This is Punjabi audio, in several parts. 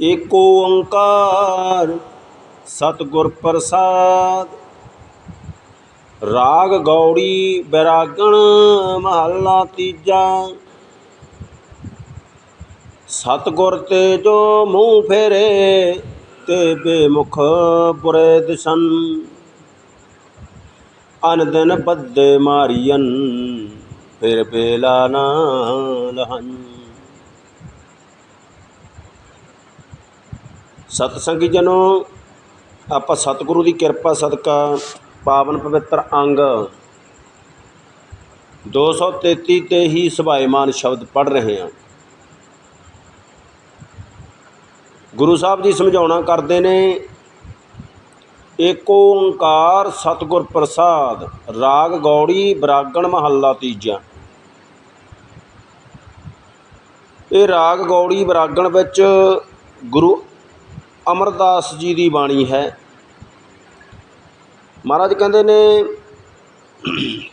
ਏਕ ਓੰਕਾਰ, ਸਤਿਗੁਰ ਪ੍ਰਸਾਦ। ਰਾਗ ਗੌੜੀ ਬੈਰਾਗਣ, ਮਹੱਲਾ ਤੀਜਾ। ਸਤਿਗੁਰ ਤੇ ਜੋ ਮੂੰਹ ਫੇਰੇ, ਤੇ ਬੇਮੁਖ ਬੁਰੇ ਦਿਸਨ। ਅਨ ਬੱਦੇ ਮਾਰੀਅਨ, ਫਿਰ ਬੇਲਾ ਨਾ ਲਹਨ ਸਤਸੰਗੀ ਜਨੋ, ਆਪਾਂ ਸਤਿਗੁਰੂ ਦੀ ਕਿਰਪਾ, ਸਦਕਾ, ਪਾਵਨ ਪਵਿੱਤਰ ਅੰਗ। 233 ਤੇ ਹੀ ਸੁਭਾਏਮਾਨ ਸ਼ਬਦ ਪੜ ਰਹੇ ਹਾਂ। ਗੁਰੂ ਸਾਹਿਬ ਜੀ ਸਮਝਾਉਣਾ ਕਰਦੇ ਨੇ, ਏਕ ਓੰਕਾਰ ਸਤਿਗੁਰ ਪ੍ਰਸਾਦ, ਰਾਗ ਗੌੜੀ ਬਰਾਗਣ ਮਹੱਲਾ ਤੀਜਾ। ਇਹ ਰਾਗ ਗੌੜੀ ਬਰਾਗਣ ਵਿੱਚ ਗੁਰੂ ਅਮਰਦਾਸ ਜੀ ਦੀ ਬਾਣੀ ਹੈ। ਮਹਾਰਾਜ ਕਹਿੰਦੇ ਨੇ,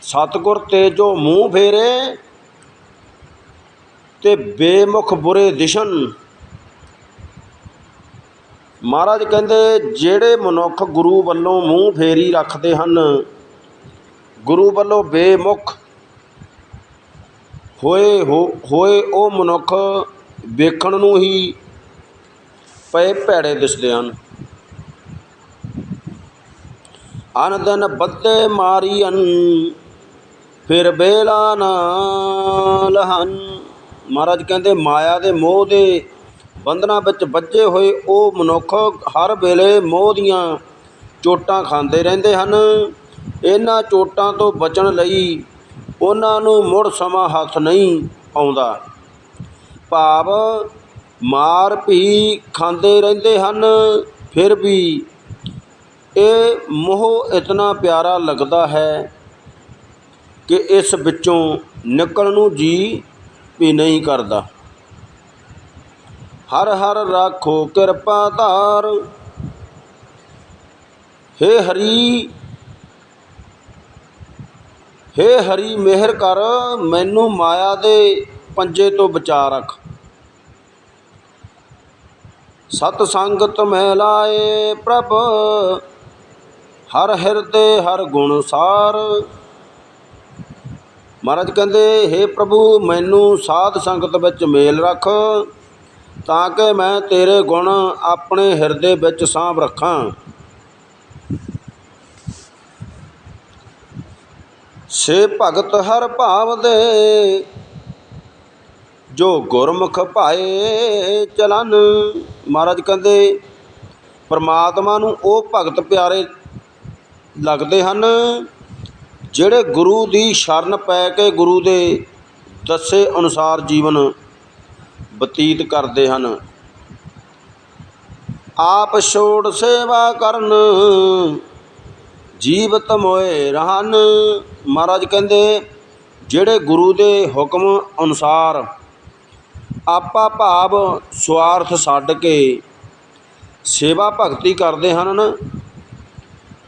ਸਤਿਗੁਰ ਤੇ ਜੋ ਮੂੰਹ ਫੇਰੇ ਤੇ ਬੇਮੁਖ ਬੁਰੇ ਦਿਸ਼ਨ। ਮਹਾਰਾਜ ਕਹਿੰਦੇ, ਜਿਹੜੇ ਮਨੁੱਖ ਗੁਰੂ ਵੱਲੋਂ ਮੂੰਹ ਫੇਰੀ ਰੱਖਦੇ ਹਨ, ਗੁਰੂ ਵੱਲੋਂ ਬੇਮੁਖ ਹੋਏ ਹੋਏ ਉਹ ਮਨੁੱਖ ਵੇਖਣ ਨੂੰ ਹੀ ਪਏ ਭੈੜੇ ਦਿਸਦੇ ਹਨ। ਅਨ ਦਿਨ ਮਾਰੀਅਨ, ਫਿਰ ਬੇਲਾ ਨਾਲ ਹਨ ਮਹਾਰਾਜ ਕਹਿੰਦੇ, ਮਾਇਆ ਦੇ ਮੋਹ ਦੇ ਬੰਧਨਾਂ ਵਿੱਚ ਵੱਜੇ ਹੋਏ ਉਹ ਮਨੁੱਖ ਹਰ ਵੇਲੇ ਮੋਹ ਦੀਆਂ ਚੋਟਾਂ ਖਾਂਦੇ ਰਹਿੰਦੇ ਹਨ। ਇਹਨਾਂ ਚੋਟਾਂ ਤੋਂ ਬਚਣ ਲਈ ਉਹਨਾਂ ਨੂੰ ਮੁੜ ਸਮਾਂ ਹੱਥ ਨਹੀਂ ਆਉਂਦਾ। ਭਾਵ ਮਾਰ ਭੀ ਖਾਂਦੇ ਰਹਿੰਦੇ ਹਨ, ਫਿਰ ਵੀ ਇਹ ਮੋਹ ਇਤਨਾ ਪਿਆਰਾ ਲੱਗਦਾ ਹੈ ਕਿ ਇਸ ਵਿੱਚੋਂ ਨਿਕਲਣ ਨੂੰ ਜੀ ਵੀ ਨਹੀਂ ਕਰਦਾ। ਹਰ ਹਰ ਰਾਖੋ ਕਿਰਪਾ ਧਾਰ, ਹੇ ਹਰੀ ਹੇ ਹਰੀ ਮਿਹਰ ਕਰ, ਮੈਨੂੰ ਮਾਇਆ ਦੇ ਪੰਜੇ ਤੋਂ ਬਚਾ ਰੱਖ। ਸਤ ਸੰਗਤ ਮੈਂ ਲਾਏ ਪ੍ਰਭ, ਹਰ ਹਿਰਦੇ, ਹਰ ਗੁਣ ਸਾਰ। ਮਹਾਰਾਜ ਕਹਿੰਦੇ हे ਪ੍ਰਭੂ, ਮੈਨੂੰ ਸਾਧ ਸੰਗਤ ਵਿੱਚ ਮੇਲ ਰੱਖ, ਤਾਂ ਕਿ ਮੈਂ ਤੇਰੇ ਗੁਣ ਆਪਣੇ ਹਿਰਦੇ ਵਿੱਚ ਸਾਂਭ ਰੱਖਾਂ। ਸੇ ਭਗਤ ਹਰ ਭਾਵ ਦੇ ਜੋ ਗੁਰਮੁਖ ਭਾਏ ਚਲਨ। ਮਹਾਰਾਜ ਕਹਿੰਦੇ, ਪਰਮਾਤਮਾ ਨੂੰ ਉਹ ਭਗਤ ਪਿਆਰੇ ਲੱਗਦੇ ਹਨ, ਜਿਹੜੇ ਗੁਰੂ ਦੀ ਸ਼ਰਨ ਪੈ ਕੇ ਗੁਰੂ ਦੇ ਦੱਸੇ ਅਨੁਸਾਰ ਜੀਵਨ ਬਤੀਤ ਕਰਦੇ ਹਨ। ਆਪ ਛੋੜ ਸੇਵਾ ਕਰਨ ਜੀਵ ਤਮੋਏ ਰਹਨ। ਮਹਾਰਾਜ ਕਹਿੰਦੇ, ਜਿਹੜੇ ਗੁਰੂ ਦੇ ਹੁਕਮ ਅਨੁਸਾਰ ਆਪਾ ਭਾਵ ਸਵਾਰਥ ਛੱਡ ਕੇ ਸੇਵਾ ਭਗਤੀ ਕਰਦੇ ਹਨ ਨਾ,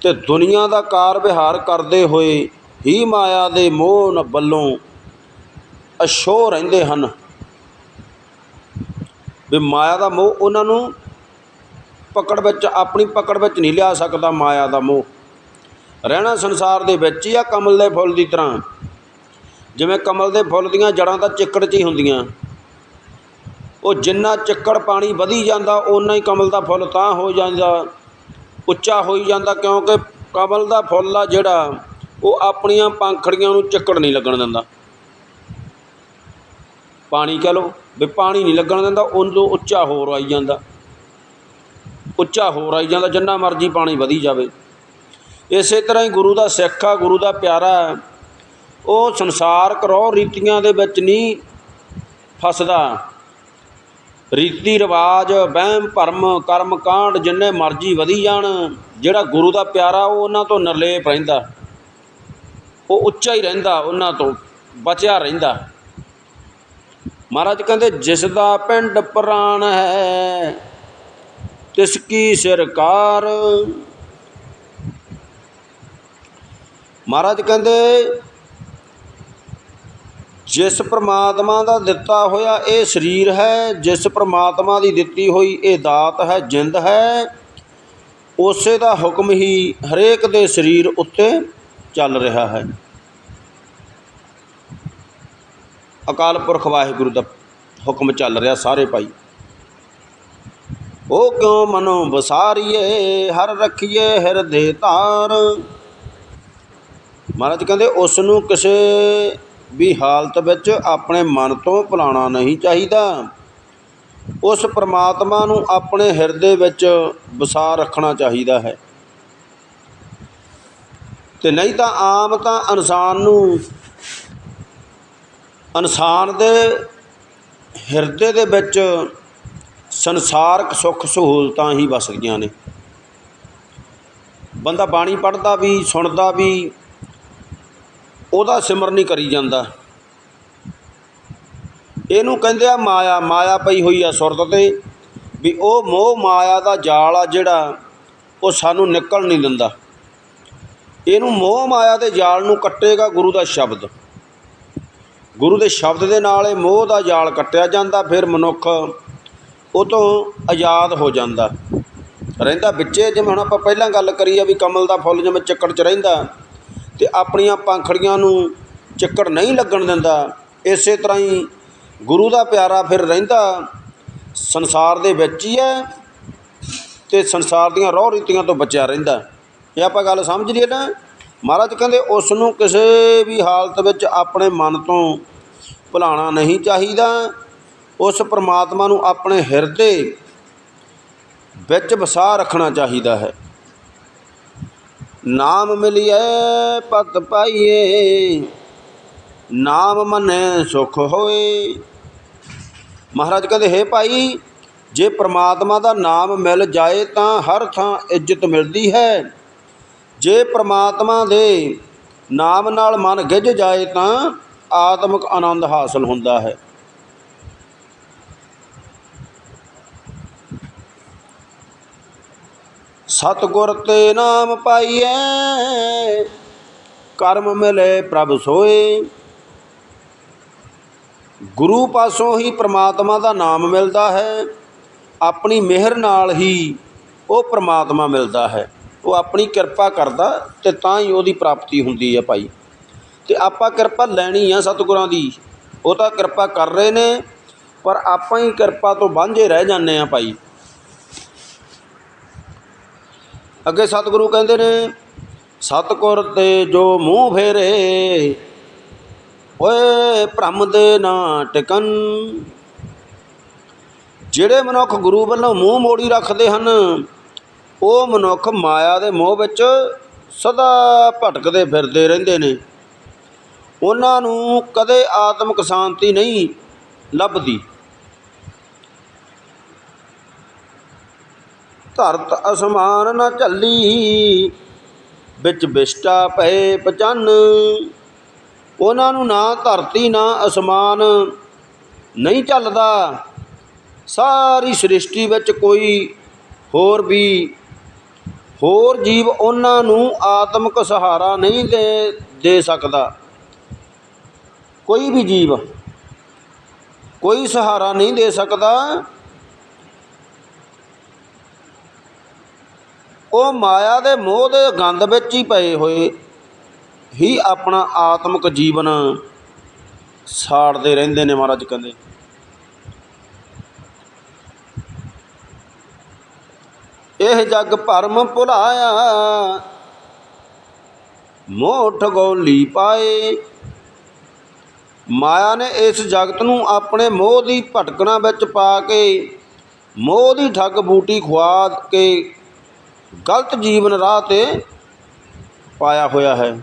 ਤੇ ਦੁਨੀਆ ਦਾ ਕਾਰ ਵਿਹਾਰ ਕਰਦੇ ਹੋਏ ਹੀ ਮਾਇਆ ਦੇ ਮੋਹ ਵੱਲੋਂ ਅਸ਼ੋ ਰਹਿੰਦੇ ਹਨ। ਵੀ ਮਾਇਆ ਦਾ ਮੋਹ ਉਹਨਾਂ ਨੂੰ ਪਕੜ ਵਿੱਚ, ਆਪਣੀ ਪਕੜ ਵਿੱਚ ਨਹੀਂ ਲਿਆ ਸਕਦਾ ਮਾਇਆ ਦਾ ਮੋਹ। ਰਹਿਣਾ ਸੰਸਾਰ ਦੇ ਵਿੱਚ ਹੀ ਆ ਕਮਲ ਦੇ ਫੁੱਲ ਦੀ ਤਰ੍ਹਾਂ। ਜਿਵੇਂ ਕਮਲ ਦੇ ਫੁੱਲ ਦੀਆਂ ਜੜਾਂ ਤਾਂ ਚਿੱਕੜ 'ਚ ਹੀ ਹੁੰਦੀਆਂ। ਉਹ ਜਿੰਨਾ ਚਿੱਕੜ ਪਾਣੀ ਵਧੀ ਜਾਂਦਾ, ਓਨਾ ਹੀ ਕਮਲ ਦਾ ਫੁੱਲ ਤਾਂ ਹੋ ਜਾਂਦਾ। ਉੱਚਾ ਹੋਈ ਜਾਂਦਾ ਕਿਉਂਕਿ ਕਮਲ ਦਾ ਫੁੱਲ ਆ ਜਿਹੜਾ, ਉਹ ਆਪਣੀਆਂ ਪੰਖੜੀਆਂ ਨੂੰ ਚਿੱਕੜ ਨਹੀਂ ਲੱਗਣ ਦਿੰਦਾ। ਪਾਣੀ ਕਹ ਲਓ ਵੀ ਪਾਣੀ ਨਹੀਂ ਲੱਗਣ ਦਿੰਦਾ ਉਹਨੂੰ ਉੱਚਾ ਹੋਰ ਆਈ ਜਾਂਦਾ। ਉੱਚਾ ਹੋਰ ਆਈ ਜਾਂਦਾ, ਜਿੰਨਾ ਮਰਜ਼ੀ ਪਾਣੀ ਵਧੀ ਜਾਵੇ। ਇਸੇ ਤਰ੍ਹਾਂ ਹੀ ਗੁਰੂ ਦਾ ਸਿੱਖ ਆ, ਗੁਰੂ ਦਾ ਪਿਆਰਾ ਉਹ ਸੰਸਾਰਕ ਰੋਹ ਰੀਤੀਆਂ ਦੇ ਵਿੱਚ ਨਹੀਂ ਫਸਦਾ। ਰੀਤੀ ਰਿਵਾਜ, ਵਹਿਮ, ਭਰਮ, ਕਰਮ ਕਾਂਡ ਜਿੰਨੇ ਮਰਜ਼ੀ ਵਧੀ ਜਾਣ, ਜਿਹੜਾ ਗੁਰੂ ਦਾ ਪਿਆਰਾ ਉਹ ਉਹਨਾਂ ਤੋਂ ਨਿਰਲੇਪ ਰਹਿੰਦਾ। ਉਹ ਉੱਚਾ ਹੀ ਰਹਿੰਦਾ, ਉਹਨਾਂ ਤੋਂ ਬਚਿਆ ਰਹਿੰਦਾ। ਮਹਾਰਾਜ ਕਹਿੰਦੇ, ਜਿਸ ਦਾ ਪਿੰਡ ਪ੍ਰਾਣ ਹੈ, ਤਿਸ ਕੀ ਸਰਕਾਰ। ਮਹਾਰਾਜ ਕਹਿੰਦੇ ਜਿਸ ਪ੍ਰਮਾਤਮਾ ਦਾ ਦਿੱਤਾ ਹੋਇਆ ਇਹ ਸਰੀਰ ਹੈ, ਜਿਸ ਪ੍ਰਮਾਤਮਾ ਦੀ ਦਿੱਤੀ ਹੋਈ ਇਹ ਦਾਤ ਹੈ, ਜਿੰਦ ਹੈ, ਉਸੇ ਦਾ ਹੁਕਮ ਹੀ ਹਰੇਕ ਦੇ ਸਰੀਰ ਉੱਤੇ ਚੱਲ ਰਿਹਾ ਹੈ। ਅਕਾਲ ਪੁਰਖ ਵਾਹਿਗੁਰੂ ਦਾ ਹੁਕਮ ਚੱਲ ਰਿਹਾ ਸਾਰੇ ਭਾਈ। ਉਹ ਕਿਉਂ ਮਨੋ ਵਸਾਰੀਏ, ਹਰ ਰੱਖੀਏ ਹਿਰਦੇ ਧਾਰ? ਮਹਾਰਾਜ ਕਹਿੰਦੇ, ਉਸ ਨੂੰ ਕਿਸੇ ਵੀ ਹਾਲਤ ਵਿੱਚ ਆਪਣੇ ਮਨ ਤੋਂ ਭੁਲਾਉਣਾ ਨਹੀਂ ਚਾਹੀਦਾ। ਉਸ ਪ੍ਰਮਾਤਮਾ ਨੂੰ ਆਪਣੇ ਹਿਰਦੇ ਵਿੱਚ ਵਸਾ ਰੱਖਣਾ ਚਾਹੀਦਾ ਹੈ। ਤੇ ਨਹੀਂ ਤਾਂ ਆਮ ਤਾਂ ਇਨਸਾਨ ਨੂੰ, ਇਨਸਾਨ ਦੇ ਹਿਰਦੇ ਦੇ ਵਿੱਚ ਸੰਸਾਰਕ ਸੁੱਖ ਸਹੂਲਤਾਂ ਹੀ ਵਸਦੀਆਂ ਨੇ। ਬੰਦਾ ਬਾਣੀ ਪੜ੍ਹਦਾ ਵੀ, ਸੁਣਦਾ ਵੀ ਉਹਦਾ ਸਿਮਰਨ ਨਹੀਂ ਕਰੀ ਜਾਂਦਾ। ਇਹਨੂੰ ਕਹਿੰਦੇ ਆ ਮਾਇਆ ਮਾਇਆ ਪਈ ਹੋਈ ਆ ਸੁਰਤ ਤੇ, ਵੀ ਉਹ ਮੋਹ ਮਾਇਆ ਦਾ ਜਾਲ ਆ ਜਿਹੜਾ ਉਹ ਸਾਨੂੰ ਨਿਕਲ ਨਹੀਂ ਦਿੰਦਾ। ਇਹਨੂੰ ਮੋਹ ਮਾਇਆ ਦੇ ਜਾਲ ਨੂੰ ਕੱਟੇਗਾ ਗੁਰੂ ਦਾ ਸ਼ਬਦ। ਗੁਰੂ ਦੇ ਸ਼ਬਦ ਦੇ ਨਾਲ ਇਹ ਮੋਹ ਦਾ ਜਾਲ ਕੱਟਿਆ ਜਾਂਦਾ, ਫਿਰ ਮਨੁੱਖ ਉਹ ਤੋਂ ਆਜ਼ਾਦ ਹੋ ਜਾਂਦਾ। ਰਹਿੰਦਾ ਵਿੱਚੇ, ਜਿਵੇਂ ਹੁਣ ਆਪਾਂ ਪਹਿਲਾਂ ਗੱਲ ਕਰੀ ਆ ਵੀ ਕਮਲ ਦਾ ਫੁੱਲ ਜਿਵੇਂ ਚੱਕੜ 'ਚ ਰਹਿੰਦਾ ਅਤੇ ਆਪਣੀਆਂ ਪੰਖੜੀਆਂ ਨੂੰ ਚਿੱਕੜ ਨਹੀਂ ਲੱਗਣ ਦਿੰਦਾ। ਇਸੇ ਤਰ੍ਹਾਂ ਹੀ ਗੁਰੂ ਦਾ ਪਿਆਰਾ ਫਿਰ ਰਹਿੰਦਾ। ਸੰਸਾਰ ਦੇ ਵਿੱਚ ਹੀ ਹੈ ਅਤੇ ਸੰਸਾਰ ਦੀਆਂ ਰੋਹ ਰੀਤੀਆਂ ਤੋਂ ਬਚਿਆ ਰਹਿੰਦਾ। ਇਹ ਆਪਾਂ ਗੱਲ ਸਮਝ ਲਈਏ ਨਾ, ਮਹਾਰਾਜ ਕਹਿੰਦੇ ਉਸ ਨੂੰ ਕਿਸੇ ਵੀ ਹਾਲਤ ਵਿੱਚ ਆਪਣੇ ਮਨ ਤੋਂ ਭੁਲਾਣਾ ਨਹੀਂ ਚਾਹੀਦਾ। ਉਸ ਪਰਮਾਤਮਾ ਨੂੰ ਆਪਣੇ ਹਿਰਦੇ ਵਿੱਚ ਵਸਾ ਰੱਖਣਾ ਚਾਹੀਦਾ ਹੈ। ਨਾਮ ਮਿਲਿਐ ਪਤ ਪਾਈਏ। ਨਾਮ ਮਨੇ ਸੁਖ ਹੋਏ। ਮਹਾਰਾਜ ਕਹਿੰਦੇ, ਹੈ ਭਾਈ, ਜੇ ਪ੍ਰਮਾਤਮਾ ਦਾ ਨਾਮ ਮਿਲ ਜਾਏ ਤਾਂ ਹਰ ਥਾਂ ਇੱਜ਼ਤ ਮਿਲਦੀ ਹੈ। ਜੇ ਪ੍ਰਮਾਤਮਾ ਦੇ ਨਾਮ ਨਾਲ ਮਨ ਗਿੱਝ ਜਾਏ ਤਾਂ ਆਤਮਿਕ ਆਨੰਦ ਹਾਸਲ ਹੁੰਦਾ ਹੈ। ਸਤਗੁਰ ਤੇ ਨਾਮ ਪਾਈਐ, ਕਰਮ ਮਿਲੇ ਪ੍ਰਭ ਸੋਏ। ਗੁਰੂ ਪਾਸੋਂ ਹੀ ਪ੍ਰਮਾਤਮਾ ਦਾ ਨਾਮ ਮਿਲਦਾ ਹੈ, ਆਪਣੀ ਮਿਹਰ ਨਾਲ ਹੀ ਉਹ ਪ੍ਰਮਾਤਮਾ ਮਿਲਦਾ ਹੈ। ਉਹ ਆਪਣੀ ਕਿਰਪਾ ਕਰਦਾ ਤੇ ਤਾਂ ਹੀ ਉਹਦੀ ਪ੍ਰਾਪਤੀ ਹੁੰਦੀ ਹੈ ਭਾਈ। ਤੇ ਆਪਾਂ ਕਿਰਪਾ ਲੈਣੀ ਆ ਸਤਿਗੁਰਾਂ ਦੀ, ਉਹ ਤਾਂ ਕਿਰਪਾ ਕਰ ਰਹੇ ਨੇ, ਪਰ ਆਪਾਂ ਹੀ ਕਿਰਪਾ ਤੋਂ ਵਾਂਝੇ ਰਹਿ ਜਾਂਦੇ ਆ ਭਾਈ। ਅੱਗੇ ਸਤਿਗੁਰੂ ਕਹਿੰਦੇ ਨੇ, ਸਤਿਗੁਰ ਤੇ ਜੋ ਮੂੰਹ ਫੇਰੇ, ਓਏ ਭ੍ਰਮ ਦੇ ਨਾ ਟਿਕਨ। ਜਿਹੜੇ ਮਨੁੱਖ ਗੁਰੂ ਵੱਲੋਂ ਮੂੰਹ ਮੋੜੀ ਰੱਖਦੇ ਹਨ, ਉਹ ਮਨੁੱਖ ਮਾਇਆ ਦੇ ਮੋਹ ਵਿੱਚ ਸਦਾ ਭਟਕਦੇ ਫਿਰਦੇ ਰਹਿੰਦੇ ਨੇ। ਉਹਨਾਂ ਨੂੰ ਕਦੇ ਆਤਮਿਕ ਸ਼ਾਂਤੀ ਨਹੀਂ ਲੱਭਦੀ। ਧਰਤ ਅਸਮਾਨ ਨਾ ਝੱਲੀ, ਵਿੱਚ ਵਿਸ਼ਟਾ ਪਏ ਪਚਨ। ਉਹਨਾਂ ਨੂੰ ਨਾ ਧਰਤੀ, ਨਾ ਅਸਮਾਨ ਨਹੀਂ ਚੱਲਦਾ ਸਾਰੀ ਸ੍ਰਿਸ਼ਟੀ ਵਿੱਚ ਕੋਈ ਹੋਰ ਵੀ, ਹੋਰ ਜੀਵ ਉਹਨਾਂ ਨੂੰ ਆਤਮਿਕ ਸਹਾਰਾ ਨਹੀਂ ਦੇ ਦੇ ਸਕਦਾ। ਕੋਈ ਵੀ ਜੀਵ ਕੋਈ ਸਹਾਰਾ ਨਹੀਂ ਦੇ ਸਕਦਾ। ਉਹ ਮਾਇਆ ਦੇ ਮੋਹ ਦੇ ਗੰਦ ਵਿੱਚ ਹੀ ਪਏ ਹੋਏ ਹੀ ਆਪਣਾ ਆਤਮਿਕ ਜੀਵਨ ਸਾੜਦੇ ਰਹਿੰਦੇ ਨੇ ਮਹਾਰਾਜ ਕਹਿੰਦੇ। ਇਹ ਜਗ ਭਰਮ ਭੁਲਾਇਆ। ਮੋਠ ਗੋਲੀ ਪਾਏ। ਮਾਇਆ ਨੇ ਇਸ ਜਗਤ ਨੂੰ ਆਪਣੇ ਮੋਹ ਦੀ ਭਟਕਣਾ ਵਿੱਚ ਪਾ ਕੇ, ਮੋਹ ਦੀ ਠੱਗ ਬੂਟੀ ਖਵਾ ਕੇ ਗਲਤ ਜੀਵਨ ਰਾਹ ਤੇ ਪਾਇਆ ਹੋਇਆ ਹੈ।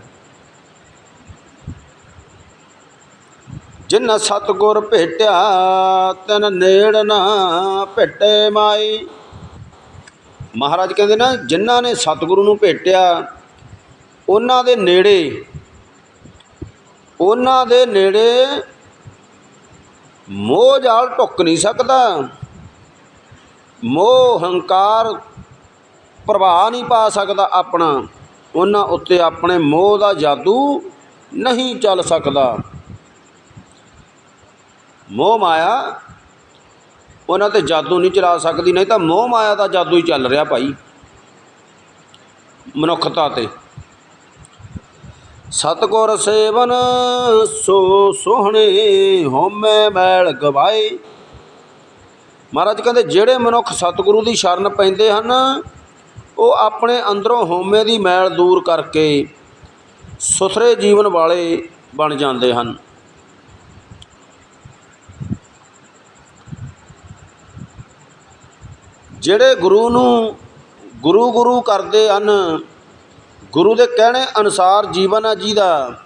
ਜਿਨ ਸਤਗੁਰ ਭੇਟਿਆ, ਤਨ ਨੇੜ ਨਾ ਭੇਟੇ ਮਾਈ। ਮਹਾਰਾਜ ਕਹਿੰਦੇ ਨਾ, ਜਿਨ੍ਹਾਂ ਨੇ ਸਤਿਗੁਰੂ ਨੂੰ ਭੇਟਿਆ, ਉਹਨਾਂ ਦੇ ਨੇੜੇ, ਉਹਨਾਂ ਦੇ ਨੇੜੇ ਮੋਹ ਜਾਲ ਟੁੱਕ ਨਹੀਂ ਸਕਦਾ। ਮੋਹ ਹੰਕਾਰ ਪ੍ਰਭਾਵ ਨਹੀਂ ਪਾ ਸਕਦਾ ਆਪਣਾ। ਉਹਨਾਂ ਉੱਤੇ ਆਪਣੇ ਮੋਹ ਦਾ ਜਾਦੂ ਨਹੀਂ ਚੱਲ ਸਕਦਾ। ਮੋਹ ਮਾਇਆ, ਉਹਨਾਂ ਤੇ ਜਾਦੂ ਨਹੀਂ ਚਲਾ ਸਕਦੀ, ਨਹੀਂ ਤਾਂ ਮੋਹ ਮਾਇਆ ਦਾ ਜਾਦੂ ਹੀ ਚੱਲ ਰਿਹਾ ਭਾਈ। ਮਨੁੱਖਤਾ ਤੇ। ਸਤਗੁਰ ਸੇਵਨ ਸੋ ਸੋਹਣੇ ਹਉਮੈ ਮੈਲ ਗਵਾਏ। ਮਹਾਰਾਜ ਕਹਿੰਦੇ, ਜਿਹੜੇ ਮਨੁੱਖ ਸਤਿਗੁਰੂ ਦੀ ਸ਼ਰਨ ਪੈਂਦੇ ਹਨ ਉਹ ਆਪਣੇ ਅੰਦਰੋਂ ਹਉਮੈ ਦੀ ਮੈਲ ਦੂਰ ਕਰਕੇ ਸੁਥਰੇ ਜੀਵਨ ਵਾਲੇ ਬਣ ਜਾਂਦੇ ਹਨ। ਜਿਹੜੇ ਗੁਰੂ ਨੂੰ ਗੁਰੂ ਗੁਰੂ ਕਰਦੇ ਹਨ, ਗੁਰੂ ਦੇ ਕਹਿਣੇ ਅਨੁਸਾਰ ਜੀਵਨ ਆ ਜਿਹਦਾ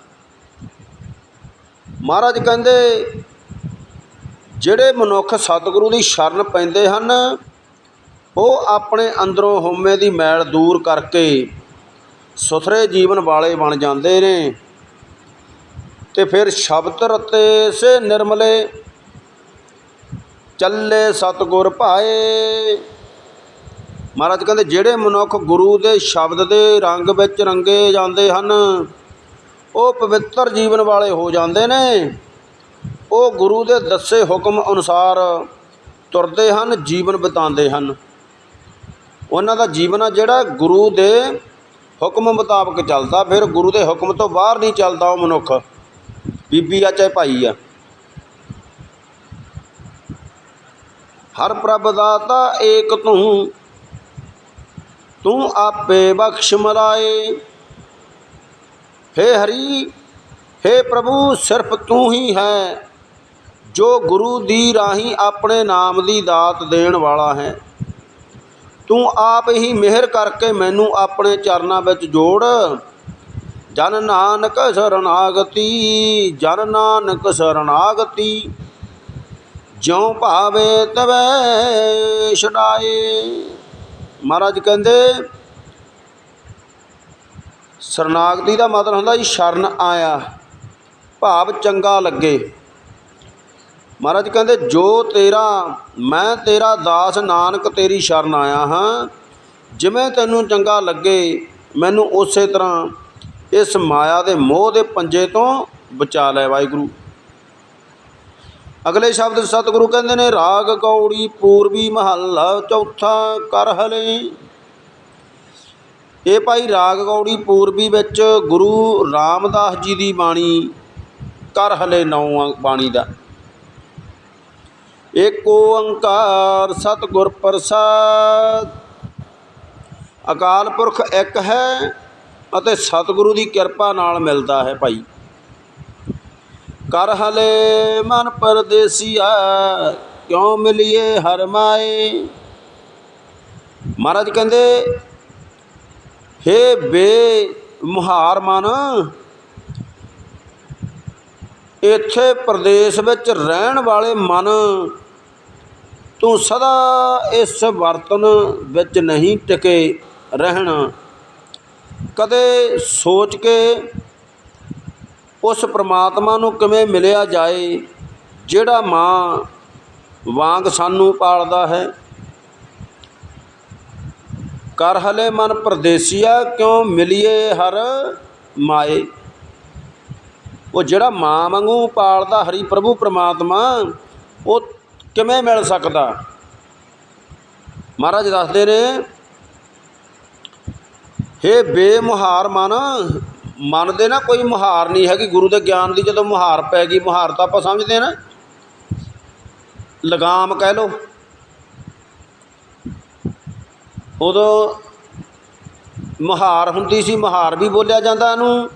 ਮਹਾਰਾਜ ਕਹਿੰਦੇ, ਜਿਹੜੇ ਮਨੁੱਖ ਸਤਿਗੁਰੂ ਦੀ ਸ਼ਰਨ ਪੈਂਦੇ ਹਨ ਉਹ ਆਪਣੇ ਅੰਦਰੋਂ ਹਉਮੈ ਦੀ ਮੈਲ ਦੂਰ ਕਰਕੇ ਸੁਥਰੇ ਜੀਵਨ ਵਾਲੇ ਬਣ ਜਾਂਦੇ ਨੇ। ਤੇ ਫਿਰ ਸ਼ਬਦ ਰਤੇ ਸੇ ਨਿਰਮਲੇ, ਚੱਲੇ ਸਤਿਗੁਰ ਭਾਏ। ਮਹਾਰਾਜ ਕਹਿੰਦੇ, ਜਿਹੜੇ ਮਨੁੱਖ ਗੁਰੂ ਦੇ ਸ਼ਬਦ ਦੇ ਰੰਗ ਵਿੱਚ ਰੰਗੇ ਜਾਂਦੇ ਹਨ, ਉਹ ਪਵਿੱਤਰ ਜੀਵਨ ਵਾਲੇ ਹੋ ਜਾਂਦੇ ਨੇ। ਉਹ ਗੁਰੂ ਦੇ ਦੱਸੇ ਹੁਕਮ ਅਨੁਸਾਰ ਤੁਰਦੇ ਹਨ, ਜੀਵਨ ਬਿਤਾਉਂਦੇ ਹਨ। ਉਹਨਾਂ ਦਾ ਜੀਵਨ ਆ ਜਿਹੜਾ ਗੁਰੂ ਦੇ ਹੁਕਮ ਮੁਤਾਬਕ ਚੱਲਦਾ, ਫਿਰ ਗੁਰੂ ਦੇ ਹੁਕਮ ਤੋਂ ਬਾਹਰ ਨਹੀਂ ਚੱਲਦਾ ਉਹ ਮਨੁੱਖ। ਬੀਬੀ ਆ ਚਾਹੇ ਭਾਈ ਆ। ਹਰ ਪ੍ਰਭ ਦਾਤਾ ਏਕ ਤੂੰ ਤੂੰ ਆਪੇ ਬਖਸ਼ ਮਰਾਏ। ਹੇ ਹਰੀ, ਹੇ ਪ੍ਰਭੂ, ਸਿਰਫ ਤੂੰ ਹੀ ਹੈ, ਜੋ ਗੁਰੂ ਦੀ ਰਾਹੀਂ ਆਪਣੇ ਨਾਮ ਦੀ ਦਾਤ ਦੇਣ ਵਾਲਾ ਹੈ। ਤੂੰ ਆਪ ਹੀ ਮਿਹਰ ਕਰਕੇ ਮੈਨੂੰ ਆਪਣੇ ਚਰਨਾਂ ਵਿੱਚ ਜੋੜ। ਜਨ ਨਾਨਕ ਸ਼ਰਨਾਗਤੀ, ਜਨ ਨਾਨਕ ਸ਼ਰਨਾਗਤੀ, ਜਿਉ ਭਾਵੇ ਤਵੈ ਛਡਾਏ। ਮਹਾਰਾਜ ਕਹਿੰਦੇ, ਸਰਨਾਗਤੀ ਦਾ ਮਤਲਬ ਹੁੰਦਾ ਜੀ ਸ਼ਰਨ ਆਇਆ, ਭਾਵ ਚੰਗਾ ਲੱਗੇ। ਮਹਾਰਾਜ ਕਹਿੰਦੇ, ਜੋ ਤੇਰਾ ਮੈਂ ਤੇਰਾ ਦਾਸ ਨਾਨਕ, ਤੇਰੀ ਸ਼ਰਨ ਆਇਆ ਹਾਂ। ਜਿਵੇਂ ਤੈਨੂੰ ਚੰਗਾ ਲੱਗੇ, ਮੈਨੂੰ ਉਸੇ ਤਰ੍ਹਾਂ ਇਸ ਮਾਇਆ ਦੇ ਮੋਹ ਦੇ ਪੰਜੇ ਤੋਂ ਬਚਾ ਲੈ ਵਾਹਿਗੁਰੂ। ਅਗਲੇ ਸ਼ਬਦ ਸਤਿਗੁਰੂ ਕਹਿੰਦੇ ਨੇ, ਰਾਗ ਕੌੜੀ ਪੂਰਬੀ ਮਹੱਲਾ ਚੌਥਾ ਕਰ ਹਲੇ। ਇਹ ਭਾਈ ਰਾਗ ਕੌੜੀ ਪੂਰਬੀ ਵਿੱਚ ਗੁਰੂ ਰਾਮਦਾਸ ਜੀ ਦੀ ਬਾਣੀ ਕਰ ਹਲੇ ਨੌ ਬਾਣੀ ਦਾ। ਏਕ ਓੰਕਾਰ ਸਤਿਗੁਰ ਪ੍ਰਸਾਦ। ਅਕਾਲ ਪੁਰਖ ਇੱਕ ਹੈ ਅਤੇ ਸਤਿਗੁਰੂ ਦੀ ਕਿਰਪਾ ਨਾਲ ਮਿਲਦਾ ਹੈ ਭਾਈ। ਕਰ ਹਲੇ ਮਨ ਪਰਦੇਸੀਆ, ਕਿਉਂ ਮਿਲਿਏ ਹਰ ਮਾਏ? ਮਹਾਰਾਜ ਕਹਿੰਦੇ, ਹੇ ਬੇ ਮੁਹਾਰ ਮਨ, ਇੱਥੇ ਪ੍ਰਦੇਸ਼ ਵਿੱਚ ਰਹਿਣ ਵਾਲੇ ਮਨ ਤੂੰ ਸਦਾ ਇਸ ਵਰਤਨ ਵਿੱਚ ਨਹੀਂ ਟਿਕੇ ਰਹਿਣਾ। ਕਦੇ ਸੋਚ ਕੇ ਉਸ ਪ੍ਰਮਾਤਮਾ ਨੂੰ ਕਿਵੇਂ ਮਿਲਿਆ ਜਾਏ, ਜਿਹੜਾ ਮਾਂ ਵਾਂਗ ਸਾਨੂੰ ਪਾਲਦਾ ਹੈ? ਕਰ ਹਲੇ ਮਨ ਪਰਦੇਸੀਆ ਕਿਉਂ ਮਿਲਿਏ ਹਰ ਮਾਏ? ਉਹ ਜਿਹੜਾ ਮਾਂ ਵਾਂਗੂ ਪਾਲਦਾ ਹਰੀ ਪ੍ਰਭੂ ਪ੍ਰਮਾਤਮਾ, ਉਹ ਕਿਵੇਂ ਮਿਲ ਸਕਦਾ? ਮਹਾਰਾਜ ਦੱਸਦੇ ਨੇ, ਹੇ ਬੇਮੁਹਾਰ ਮਨ ਮਨ ਦੇ ਨਾ ਕੋਈ ਮੁਹਾਰ ਨਹੀਂ ਹੈਗੀ। ਗੁਰੂ ਦੇ ਗਿਆਨ ਦੀ ਜਦੋਂ ਮੁਹਾਰ ਪੈ ਗਈ, ਮੁਹਾਰ ਤਾਂ ਆਪਾਂ ਸਮਝਦੇ ਆ ਨਾ। ਲਗਾਮ ਕਹਿ ਲੋ ਉਦੋਂ ਮੁਹਾਰ ਹੁੰਦੀ ਸੀ, ਮੁਹਾਰ ਵੀ ਬੋਲਿਆ ਜਾਂਦਾ ਇਹਨੂੰ।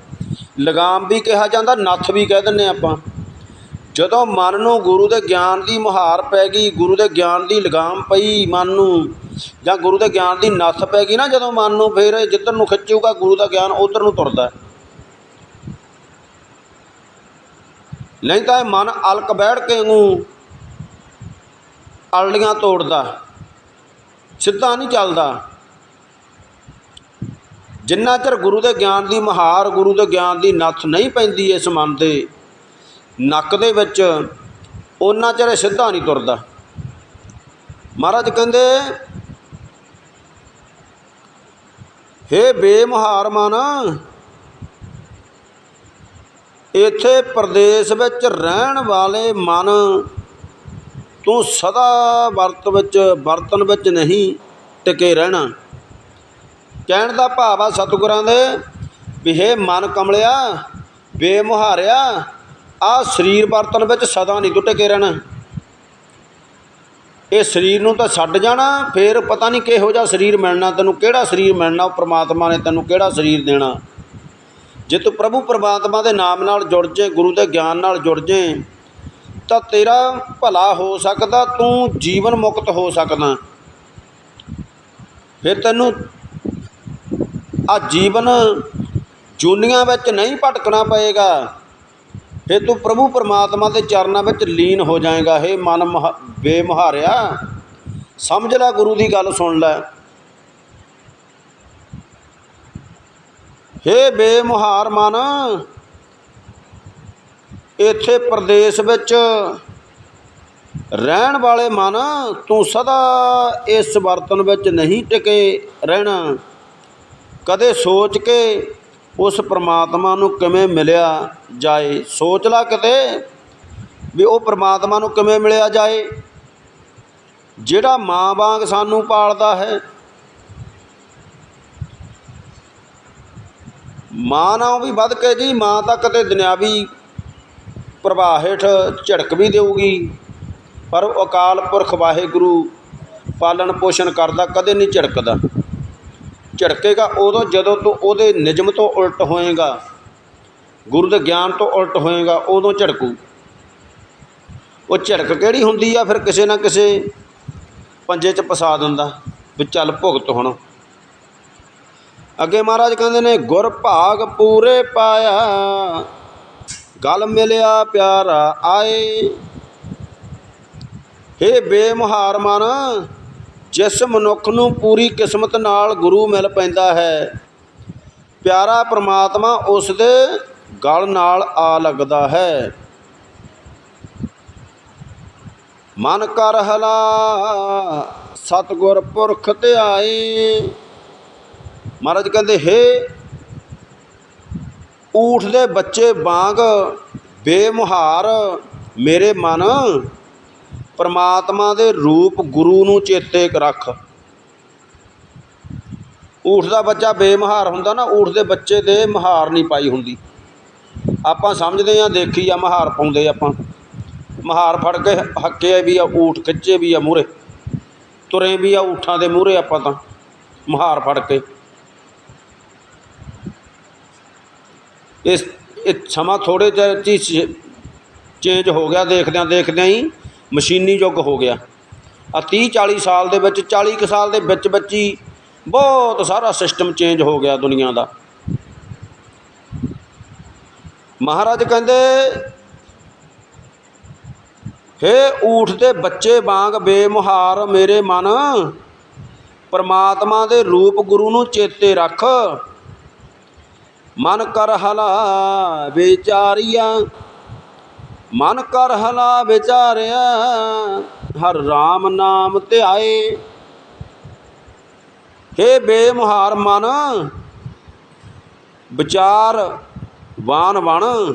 ਲਗਾਮ ਵੀ ਕਿਹਾ ਜਾਂਦਾ, ਨੱਥ ਵੀ ਕਹਿ ਦਿੰਨੇ ਆਪਾਂ। ਜਦੋਂ ਮਨ ਨੂੰ ਗੁਰੂ ਦੇ ਗਿਆਨ ਦੀ ਮੁਹਾਰ ਪੈ ਗਈ, ਗੁਰੂ ਦੇ ਗਿਆਨ ਦੀ ਲਗਾਮ ਪਈ ਮਨ ਨੂੰ, ਜਾਂ ਗੁਰੂ ਦੇ ਗਿਆਨ ਦੀ ਨੱਥ ਪੈ ਗਈ ਨਾ, ਜਦੋਂ ਮਨ ਨੂੰ ਫਿਰ ਜਿੱਧਰ ਨੂੰ ਖਿੱਚੂਗਾ, ਗੁਰੂ ਦਾ ਗਿਆਨ ਉਧਰ ਨੂੰ ਤੁਰਦਾ ਨਹੀਂ ਤਾਂ ਇਹ ਮਨ ਅਲਕ ਬੈਠ ਕੇ ਨੂੰ ਅਲੜੀਆਂ ਤੋੜਦਾ ਸਿੱਧਾ ਨਹੀਂ ਚੱਲਦਾ। ਜਿੰਨਾ ਚਿਰ ਗੁਰੂ ਦੇ ਗਿਆਨ ਦੀ ਮਹਾਰ, ਗੁਰੂ ਦੇ ਗਿਆਨ ਦੀ ਨੱਥ ਨਹੀਂ ਪੈਂਦੀ ਇਸ ਮਨ 'ਤੇ ਨੱਕ ਦੇ ਵਿੱਚ ਉਹਨਾਂ ਚਿਰ ਸਿੱਧਾ ਨਹੀਂ ਤੁਰਦਾ। ਮਹਾਰਾਜ ਕਹਿੰਦੇ, ਹੇ ਬੇਮਹਾਰ ਮਨ, ਇਥੇ ਪ੍ਰਦੇਸ਼ ਵਿੱਚ ਰਹਿਣ ਵਾਲੇ ਮਨ ਤੂੰ ਸਦਾ ਵਰਤ ਵਿੱਚ, ਵਰਤਨ ਵਿੱਚ ਨਹੀਂ ਟਿਕੇ ਰਹਿਣਾ। ਕਹਿਣ ਦਾ ਭਾਵ ਆ ਸਤਿਗੁਰਾਂ ਦੇ ਵੀ ਹੇ ਮਨ ਕਮਲਿਆ, ਬੇਮੁਹਾਰਿਆ ਆ ਸਰੀਰ ਵਰਤਨ ਵਿੱਚ ਸਦਾ ਨਹੀਂ ਤੂੰ ਕੇ ਰਹਿਣਾ। ਇਹ ਸਰੀਰ ਨੂੰ ਤਾਂ ਛੱਡ ਜਾਣਾ, ਫੇਰ ਪਤਾ ਨਹੀਂ ਕਿਹੋ ਜਿਹਾ ਸਰੀਰ ਮਿਲਣਾ, ਤੈਨੂੰ ਕਿਹੜਾ ਸਰੀਰ ਮਿਲਣਾ, ਉਹ ਪ੍ਰਮਾਤਮਾ ਨੇ ਤੈਨੂੰ ਕਿਹੜਾ ਸਰੀਰ ਦੇਣਾ। ਜੇ ਤੂੰ ਪ੍ਰਭੂ ਪਰਮਾਤਮਾ ਦੇ ਨਾਮ ਨਾਲ ਜੁੜ ਜੇ, ਗੁਰੂ ਦੇ ਗਿਆਨ ਨਾਲ ਜੁੜ ਜੇ, ਤਾਂ ਤੇਰਾ ਭਲਾ ਹੋ ਸਕਦਾ, ਤੂੰ ਜੀਵਨ ਮੁਕਤ ਹੋ ਸਕਦਾ। ਫਿਰ ਤੈਨੂੰ ਆ ਜੀਵਨ ਜੂਨੀਆਂ ਵਿੱਚ ਨਹੀਂ ਭਟਕਣਾ ਪਏਗਾ। ਫਿਰ ਤੂੰ ਪ੍ਰਭੂ ਪਰਮਾਤਮਾ ਦੇ ਚਰਨਾਂ ਵਿੱਚ ਲੀਨ ਹੋ ਜਾਏਗਾ, ਹੇ ਮਨ ਮਹਾ- ਬੇਮੁਹਾਰਿਆ। ਸਮਝ ਲੈ ਗੁਰੂ ਦੀ ਗੱਲ, ਸੁਣ ਲੈ। ਹੇ ਬੇਮੁਹਾਰ ਮਨ, ਇੱਥੇ ਪ੍ਰਦੇਸ਼ ਵਿੱਚ ਰਹਿਣ ਵਾਲੇ ਮਨ, ਤੂੰ ਸਦਾ ਇਸ ਵਰਤਨ ਵਿੱਚ ਨਹੀਂ ਟਿਕੇ ਰਹਿਣਾ। ਕਦੇ ਸੋਚ ਕੇ ਉਸ ਪਰਮਾਤਮਾ ਨੂੰ ਕਿਵੇਂ ਮਿਲਿਆ ਜਾਏ? ਸੋਚ ਲਾ ਕਿਤੇ ਵੀ ਉਹ ਪਰਮਾਤਮਾ ਨੂੰ ਕਿਵੇਂ ਮਿਲਿਆ ਜਾਏ। ਜਿਹੜਾ ਮਾਂ ਵਾਂਗ ਸਾਨੂੰ ਪਾਲਦਾ ਹੈ। ਮਾਂ ਨਾਲੋਂ ਵੀ ਵੱਧ ਕੇ ਜੀ, ਮਾਂ ਤਾਂ ਕਦੇ ਦੁਨਿਆਵੀ ਪ੍ਰਭਾਵ ਹੇਠ ਝੜਕ ਵੀ ਦੇਊਗੀ। ਪਰ ਉਹ ਅਕਾਲ ਪੁਰਖ ਵਾਹਿਗੁਰੂ ਪਾਲਣ ਪੋਸ਼ਣ ਕਰਦਾ, ਕਦੇ ਨਹੀਂ ਝੜਕਦਾ। ਝੜਕੇਗਾ, ਉਦੋਂ ਜਦੋਂ ਤੂੰ ਉਹਦੇ ਨਿਯਮ ਤੋਂ ਉਲਟ ਹੋਏਗਾ, ਗੁਰੂ ਦੇ ਗਿਆਨ ਤੋਂ ਉਲਟ ਹੋਏਗਾ, ਉਦੋਂ ਝੜਕੂ। ਉਹ ਝੜਕ ਕਿਹੜੀ ਹੁੰਦੀ ਆ, ਫਿਰ ਕਿਸੇ ਨਾ ਕਿਸੇ ਪੰਜੇ 'ਚ ਫਸਾ ਦਿੰਦਾ ਵੀ ਚੱਲ ਭੁਗਤ ਹੁਣ। ਅੱਗੇ ਮਹਾਰਾਜ ਕਹਿੰਦੇ ਨੇ, ਗੁਰ ਭਾਗ ਪੂਰੇ ਪਾਇਆ, ਗਲ ਮਿਲਿਆ ਪਿਆਰਾ ਆਏ। ਹੇ ਬੇਮੁਹਾਰ ਮਨ ਜਿਸ ਮਨੁੱਖ ਨੂੰ ਪੂਰੀ ਕਿਸਮਤ ਨਾਲ ਗੁਰੂ ਮਿਲ ਪੈਂਦਾ ਹੈ, ਪਿਆਰਾ ਪ੍ਰਮਾਤਮਾ ਉਸ ਦੇ ਗਲ ਨਾਲ ਆ ਲੱਗਦਾ ਹੈ। ਮਨ ਕਰ ਹਲਾ, ਸਤਗੁਰ ਪੁਰਖ ਧਿਆਏ ਮਹਾਰਾਜ ਕਹਿੰਦੇ, ਹੇ ਊਠ ਦੇ ਬੱਚੇ ਵਾਂਗ ਬੇਮੁਹਾਰ ਮੇਰੇ ਮਨ ਪਰਮਾਤਮਾ ਦੇ ਰੂਪ ਗੁਰੂ ਨੂੰ ਚੇਤੇ ਰੱਖ। ਊਠ ਦਾ ਬੱਚਾ ਬੇਮਹਾਰ ਹੁੰਦਾ ਨਾ, ਊਠ ਦੇ ਬੱਚੇ ਦੇ ਮਹਾਰ ਨਹੀਂ ਪਾਈ ਹੁੰਦੀ। ਆਪਾਂ ਸਮਝਦੇ ਆ ਦੇਖੀ ਆ, ਮਹਾਰ ਪਾਉਂਦੇ ਆਪਾਂ। ਮਹਾਰ ਫੜ ਕੇ ਹੱਕੇ ਵੀ ਆ ਊਠ, ਖਿੱਚੇ ਵੀ ਆ ਮੂਰੇ ਤੁਰੇ ਵੀ ਆ ਊਠਾਂ ਦੇ ਮੂਰੇ ਆਪਾਂ ਤਾਂ, ਮਹਾਰ ਫੜ ਕੇ। ਇਸ ਇਹ ਸਮਾਂ ਥੋੜੇ ਜਿਹਾ ਚ ਚੇਂਜ ਹੋ ਗਿਆ, ਦੇਖਦਿਆਂ ਦੇਖਦਿਆਂ ਹੀ ਮਸ਼ੀਨੀ ਯੁੱਗ ਹੋ ਗਿਆ। ਆ 30 40 ਸਾਲ ਦੇ ਵਿੱਚ 40 ਕੁ ਸਾਲ ਦੇ ਵਿੱਚ ਵਿੱਚ ਹੀ ਬਹੁਤ ਸਾਰਾ ਸਿਸਟਮ ਚੇਂਜ ਹੋ ਗਿਆ ਦੁਨੀਆ ਦਾ। ਮਹਾਰਾਜ ਕਹਿੰਦੇ, ਹੇ ਊਠ ਦੇ ਬੱਚੇ ਵਾਂਗ ਬੇਮੁਹਾਰ ਮੇਰੇ ਮਨ, ਪਰਮਾਤਮਾ ਦੇ ਰੂਪ ਗੁਰੂ ਨੂੰ ਚੇਤੇ ਰੱਖ। ਮਨ ਕਰ ਹਲਾ ਵਿਚਾਰੀਆ ਮਨ ਕਰ ਹਲਾ ਵਿਚਾਰਿਆ, ਹਰ RAM ਨਾਮ ਧਿਆਏ। ਹੇ ਬੇਮੁਹਾਰ ਮਨ, ਵਿਚਾਰ ਵਾਨ ਵਣ,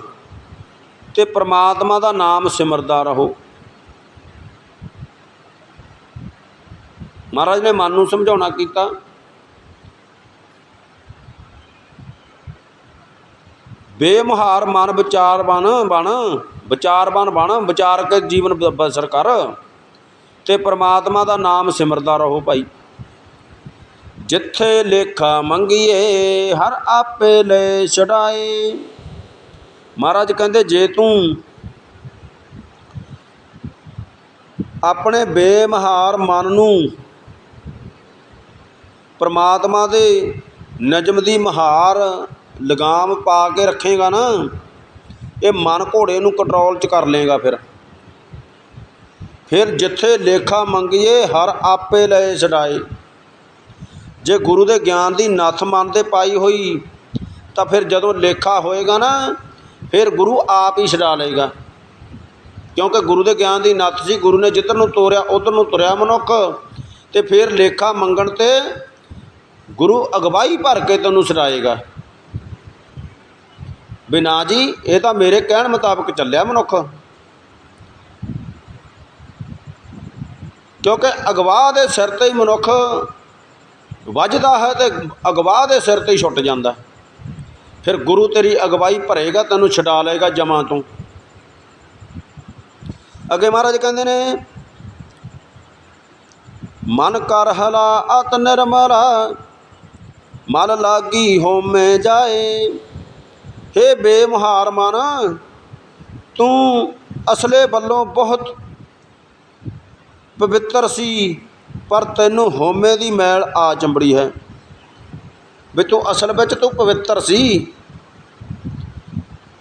ਤੇ ਪ੍ਰਮਾਤਮਾ ਦਾ ਨਾਮ ਸਿਮਰਦਾ ਰਹੋ। ਮਹਾਰਾਜ ਨੇ ਮਨ ਨੂੰ ਸਮਝਾਉਣਾ ਕੀਤਾ। ਬੇਮੁਹਾਰ ਮਨ, ਵਿਚਾਰ ਵਿਚਾਰਵਾਨ ਬਣ ਵਿਚਾਰਵਾਨ ਬਣ, ਵਿਚਾਰ ਕੇ ਜੀਵਨ ਬਸਰ ਕਰ ਤੇ ਪ੍ਰਮਾਤਮਾ ਦਾ ਨਾਮ ਸਿਮਰਦਾ ਰਹੋ ਭਾਈ। ਜਿੱਥੇ ਲੇਖਾ ਮੰਗੀਏ, ਹਰ ਆਪੇ ਲੈ ਛਡਾਏ। ਮਹਾਰਾਜ ਕਹਿੰਦੇ, ਜੇ ਤੂੰ ਆਪਣੇ ਬੇਮਹਾਰ ਮਨ ਨੂੰ ਪ੍ਰਮਾਤਮਾ ਦੇ ਨਜਮ ਦੀ ਮਹਾਰ ਲਗਾਮ ਪਾ ਕੇ ਰੱਖੇਗਾ ਨਾ ਇਹ ਮਨ ਘੋੜੇ ਨੂੰ ਕੰਟਰੋਲ 'ਚ ਕਰ ਲੇਗਾ ਫਿਰ। ਫਿਰ ਜਿੱਥੇ ਲੇਖਾ ਮੰਗੀਏ, ਹਰ ਆਪੇ ਲਏ ਛਡਾਏ। ਜੇ ਗੁਰੂ ਦੇ ਗਿਆਨ ਦੀ ਨੱਥ ਮਨ ਤੇ ਪਾਈ ਹੋਈ, ਤਾਂ ਫਿਰ ਜਦੋਂ ਲੇਖਾ ਹੋਏਗਾ ਨਾ, ਫਿਰ ਗੁਰੂ ਆਪ ਹੀ ਛਡਾ ਲਏਗਾ। ਕਿਉਂਕਿ ਗੁਰੂ ਦੇ ਗਿਆਨ ਦੀ ਨੱਥ ਸੀ, ਗੁਰੂ ਨੇ ਜਿੱਧਰ ਨੂੰ ਤੋਰਿਆ, ਉਧਰ ਨੂੰ ਤੁਰਿਆ ਮਨੁੱਖ। ਤੇ ਫਿਰ ਲੇਖਾ ਮੰਗਣ ਤੇ ਗੁਰੂ ਅਗਵਾਈ ਭਰ ਕੇ ਤੈਨੂੰ ਛਡਾਏਗਾ। ਵੀ ਨਾ ਜੀ, ਇਹ ਤਾਂ ਮੇਰੇ ਕਹਿਣ ਮੁਤਾਬਕ ਚੱਲਿਆ ਮਨੁੱਖ। ਕਿਉਂਕਿ ਅਗਵਾ ਦੇ ਸਿਰ ਤੇ ਹੀ ਮਨੁੱਖ ਵੱਜਦਾ ਹੈ ਤੇ ਅਗਵਾ ਦੇ ਸਿਰ ਤੇ ਹੀ ਛੁੱਟ ਜਾਂਦਾ ਫਿਰ ਗੁਰੂ ਤੇਰੀ ਅਗਵਾਈ ਭਰੇਗਾ, ਤੈਨੂੰ ਛਡਾ ਲਏਗਾ ਜਮਾਂ ਤੋਂ। ਅੱਗੇ ਮਹਾਰਾਜ ਕਹਿੰਦੇ ਨੇ, ਮਨ ਕਰ ਹਲਾ ਅਤ ਨਿਰਮਲਾ, ਮਨ ਲਾਗੀ ਹੋਮੇ ਜਾਏ। ਹੇ ਬੇਮੁਹਾਰ ਮਨ, ਤੂੰ ਅਸਲੇ ਵੱਲੋਂ ਬਹੁਤ ਪਵਿੱਤਰ ਸੀ, ਪਰ ਤੈਨੂੰ ਹੋਮੇ ਦੀ ਮੈਲ ਆ ਚੰਬੜੀ ਹੈ। ਵੀ ਤੂੰ ਅਸਲ ਵਿੱਚ ਤੂੰ ਪਵਿੱਤਰ ਸੀ।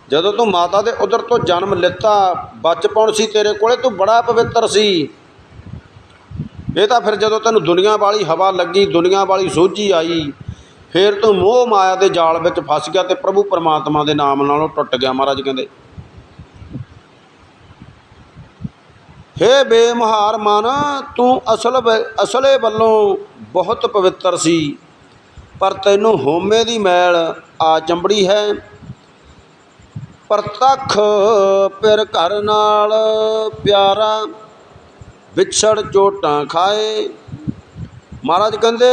ਜਦੋਂ ਤੂੰ ਮਾਤਾ ਦੇ ਉਦਰ ਤੋਂ ਜਨਮ ਲਿੱਤਾ ਬਚਪਨ ਸੀ ਤੇਰੇ ਕੋਲੇ, ਤੂੰ ਬੜਾ ਪਵਿੱਤਰ ਸੀ। ਇਹ ਤਾਂ ਫਿਰ ਜਦੋਂ ਤੈਨੂੰ ਦੁਨੀਆ ਵਾਲੀ ਹਵਾ ਲੱਗੀ, ਦੁਨੀਆ ਵਾਲੀ ਸੋਝੀ ਆਈ ਫਿਰ ਤੂੰ ਮੋਹ ਮਾਇਆ ਦੇ ਜਾਲ ਵਿੱਚ ਫਸ ਗਿਆ ਤੇ ਪ੍ਰਭੂ ਪਰਮਾਤਮਾ ਦੇ ਨਾਮ ਨਾਲੋਂ ਟੁੱਟ ਗਿਆ ਮਹਾਰਾਜ ਕਹਿੰਦੇ। ਹੇ ਬੇਮਹਾਰ ਮਨ, ਤੂੰ ਅਸਲ ਵ- ਅਸਲੇ ਵੱਲੋਂ ਬਹੁਤ ਪਵਿੱਤਰ ਸੀ, ਪਰ ਤੈਨੂੰ ਹੋਮੇ ਦੀ ਮੈਲ ਆ ਚੰਬੜੀ ਹੈ। ਪ੍ਰਤੱਖ ਪਿਰ ਘਰ ਨਾਲ ਪਿਆਰਾ, ਵਿਛੜ ਚੋਟਾਂ ਖਾਏ। ਮਹਾਰਾਜ ਕਹਿੰਦੇ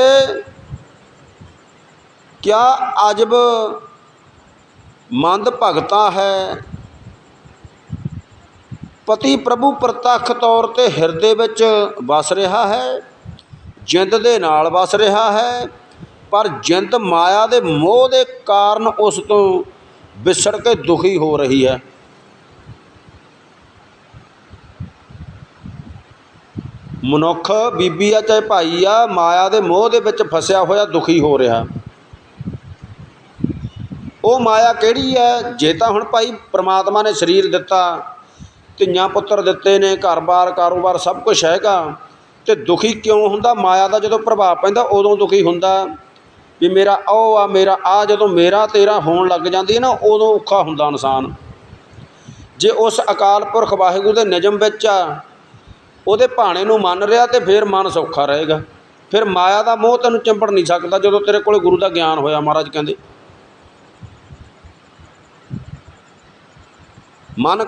ਕਿਆ ਅਜਬ ਮੰਦ ਭਗਤਾ ਹੈ? ਪਤੀ ਪ੍ਰਭੂ ਪ੍ਰਤੱਖ ਤੌਰ ਤੇ ਹਿਰਦੇ ਵਿੱਚ ਵਸ ਰਿਹਾ ਹੈ, ਜਿੰਦ ਦੇ ਨਾਲ ਵਸ ਰਿਹਾ ਹੈ, ਪਰ ਜਿੰਦ ਮਾਇਆ ਦੇ ਮੋਹ ਦੇ ਕਾਰਨ ਉਸ ਤੋਂ ਵਿਛੜ ਕੇ ਦੁਖੀ ਹੋ ਰਹੀ ਹੈ। ਮਨੁੱਖ ਬੀਬੀ ਆ ਚਾਹੇ ਭਾਈ ਆ, ਮਾਇਆ ਦੇ ਮੋਹ ਦੇ ਵਿੱਚ ਫਸਿਆ ਹੋਇਆ ਦੁਖੀ ਹੋ ਰਿਹਾ। ਉਹ ਮਾਇਆ ਕਿਹੜੀ ਹੈ? ਜੇ ਤਾਂ ਹੁਣ ਭਾਈ ਪ੍ਰਮਾਤਮਾ ਨੇ ਸਰੀਰ ਦਿੱਤਾ, ਧੀਆਂ ਪੁੱਤਰ ਦਿੱਤੇ ਨੇ, ਘਰ-ਬਾਰ, ਕਾਰੋਬਾਰ ਸਭ ਕੁਝ ਹੈਗਾ, ਤੇ ਦੁਖੀ ਕਿਉਂ ਹੁੰਦਾ? ਮਾਇਆ ਦਾ ਜਦੋਂ ਪ੍ਰਭਾਵ ਪੈਂਦਾ, ਉਦੋਂ ਦੁਖੀ ਹੁੰਦਾ। ਵੀ ਮੇਰਾ ਉਹ ਆ, ਮੇਰਾ ਆ, ਜਦੋਂ ਮੇਰਾ ਤੇਰਾ ਹੋਣ ਲੱਗ ਜਾਂਦੀ ਹੈ ਨਾ, ਉਦੋਂ ਔਖਾ ਹੁੰਦਾ ਇਨਸਾਨ। ਜੇ ਉਸ ਅਕਾਲ ਪੁਰਖ ਵਾਹਿਗੁਰੂ ਦੇ ਨਿਯਮ ਵਿੱਚ ਆ, ਉਹਦੇ ਭਾਣੇ ਨੂੰ ਮੰਨ ਰਿਹਾ ਤੇ ਫਿਰ ਮਨ ਸੌਖਾ ਰਹੇਗਾ। ਫਿਰ ਮਾਇਆ ਦਾ ਮੋਹ ਤੈਨੂੰ ਚਿੰਬੜ ਨਹੀਂ ਸਕਦਾ ਜਦੋਂ ਤੇਰੇ ਕੋਲ ਗੁਰੂ ਦਾ ਗਿਆਨ ਹੋਇਆ, ਮਹਾਰਾਜ ਕਹਿੰਦੇ। ਮਨ